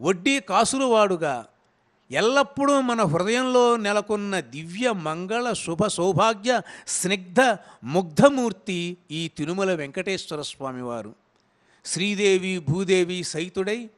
వడ్డీ కాసులువాడుగా ఎల్లప్పుడూ మన హృదయంలో నెలకొన్న దివ్య మంగళ శుభ సౌభాగ్య స్నిగ్ధ ముగ్ధమూర్తి ఈ తిరుమల వెంకటేశ్వర స్వామివారు. శ్రీదేవి భూదేవి సైతుడై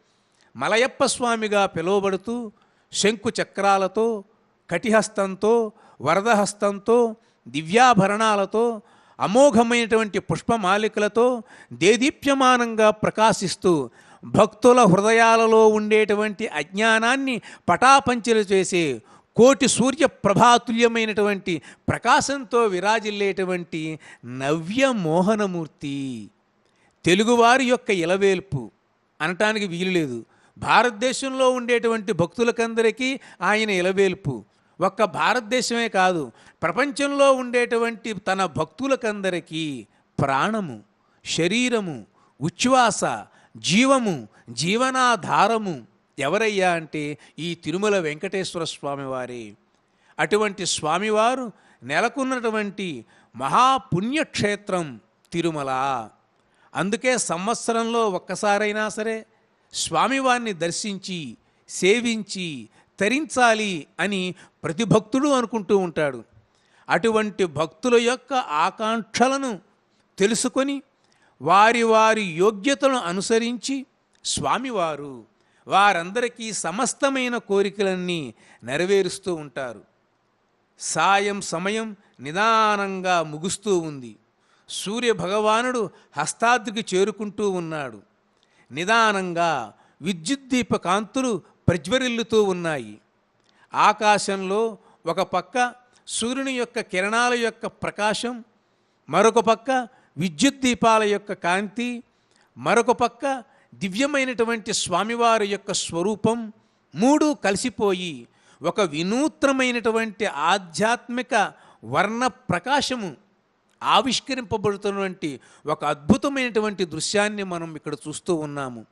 మలయప్ప స్వామిగా పిలువబడుతూ శంకు చక్రాలతో కటిహస్తంతో వరదహస్తంతో దివ్యాభరణాలతో అమోఘమైనటువంటి పుష్పమాలికలతో దేదీప్యమానంగా ప్రకాశిస్తూ భక్తుల హృదయాలలో ఉండేటువంటి అజ్ఞానాన్ని పటాపంచలు చేసే కోటి సూర్య ప్రభాతుల్యమైనటువంటి ప్రకాశంతో విరాజిల్లేటువంటి నవ్య మోహనమూర్తి. తెలుగువారి యొక్క ఇలవేల్పు అనటానికి వీలులేదు భారతదేశంలో ఉండేటువంటి భక్తులకందరికీ ఆయన ఇలవేల్పు. ఒక్క భారతదేశమే కాదు ప్రపంచంలో ఉండేటువంటి తన భక్తులకందరికీ ప్రాణము శరీరము ఉచ్ఛ్వాస జీవము జీవనాధారము ఎవరయ్యా అంటే ఈ తిరుమల వెంకటేశ్వర స్వామివారే అటువంటి స్వామివారు నెలకొన్నటువంటి మహాపుణ్యక్షేత్రం తిరుమల. అందుకే సంవత్సరంలో ఒక్కసారైనా సరే స్వామివారిని దర్శించి సేవించి తరించాలి అని ప్రతి భక్తుడు అనుకుంటూ ఉంటాడు. అటువంటి భక్తుల యొక్క ఆకాంక్షలను తెలుసుకొని వారి వారి యోగ్యతలను అనుసరించి స్వామివారు వారందరికీ సమస్తమైన కోరికలన్నీ నెరవేరుస్తూ ఉంటారు. సాయం సమయం నిదానంగా ముగుస్తూ ఉంది. సూర్య భగవానుడు హస్తాద్రికి చేరుకుంటూ ఉన్నాడు. నిదానంగా విద్యుద్దీప కాంతులు ప్రజ్వరిల్లుతూ ఉన్నాయి. ఆకాశంలో ఒక పక్క సూర్యుని యొక్క కిరణాల యొక్క ప్రకాశం మరొక పక్క విద్యుత్ దీపాల యొక్క కాంతి మరొక పక్క దివ్యమైనటువంటి స్వామివారి యొక్క స్వరూపం మూడు కలిసిపోయి ఒక వినూత్నమైనటువంటి ఆధ్యాత్మిక వర్ణ ప్రకాశము ఆవిష్కరింపబడుతున్నటువంటి ఒక అద్భుతమైనటువంటి దృశ్యాన్ని మనం ఇక్కడ చూస్తూ ఉన్నాము.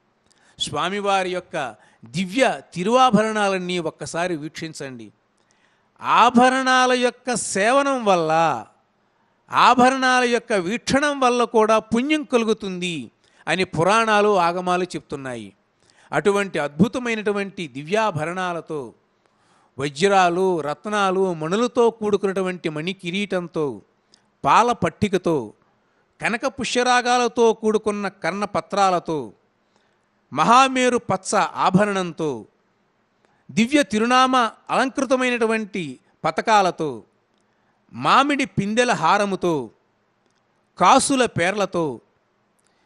స్వామివారి యొక్క దివ్య తిరువాభరణాలన్నీ ఒక్కసారి వీక్షించండి. ఆభరణాల యొక్క సేవనం వల్ల ఆభరణాల యొక్క వీక్షణం వల్ల కూడా పుణ్యం కలుగుతుంది అని పురాణాలు ఆగమాలు చెప్తున్నాయి. అటువంటి అద్భుతమైనటువంటి దివ్యాభరణాలతో వజ్రాలు రత్నాలు మణులతో కూడుకున్నటువంటి మణి కిరీటంతో పాల పట్టికతో కనక పుష్యరాగాలతో కూడుకున్న కర్ణపత్రాలతో మహామేరు పచ్చ ఆభరణంతో దివ్య తిరునామ అలంకృతమైనటువంటి పతకాలతో మామిడి పిందెల హారముతో కాసుల పేర్లతో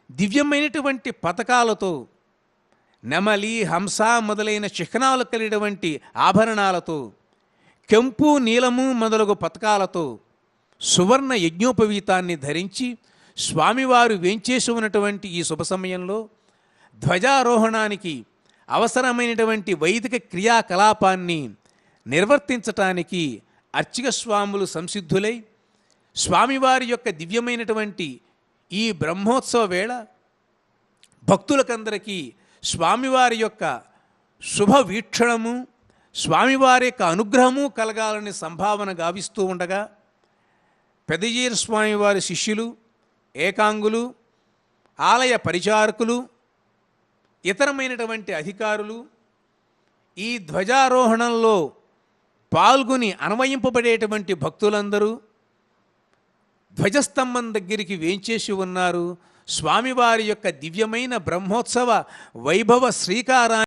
దివ్యమైనటువంటి పథకాలతో నెమలి హంస మొదలైన చిహ్నాలు కలిగినటువంటి ఆభరణాలతో కెంపు నీలము మొదలగు పథకాలతో సువర్ణ యజ్ఞోపవీతాన్ని ధరించి స్వామివారు వేంచేసి ఉన్నటువంటి ఈ శుభ సమయంలో ధ్వజారోహణానికి అవసరమైనటువంటి వైదిక క్రియాకలాపాన్ని నిర్వర్తించటానికి అర్చక స్వాములు సంసిద్ధులై స్వామివారి యొక్క దివ్యమైనటువంటి ఈ బ్రహ్మోత్సవ వేళ భక్తులకందరికీ స్వామివారి యొక్క శుభ వీక్షణము స్వామివారి యొక్క అనుగ్రహము కలగాలని సంభావన గావిస్తూ ఉండగా పెదజీర స్వామివారి శిష్యులు ఏకాంగులు ఆలయ పరిచారకులు ఇతరమైనటువంటి అధికారులు ఈ ధ్వజారోహణంలో పాల్గొని అన్వయింపబడేటువంటి భక్తులందరూ ధ్వజస్తంభం దగ్గరికి వేంచేసి ఉన్నారు. స్వామివారి యొక్క దివ్యమైన బ్రహ్మోత్సవ వైభవ శ్రీకారాన్ని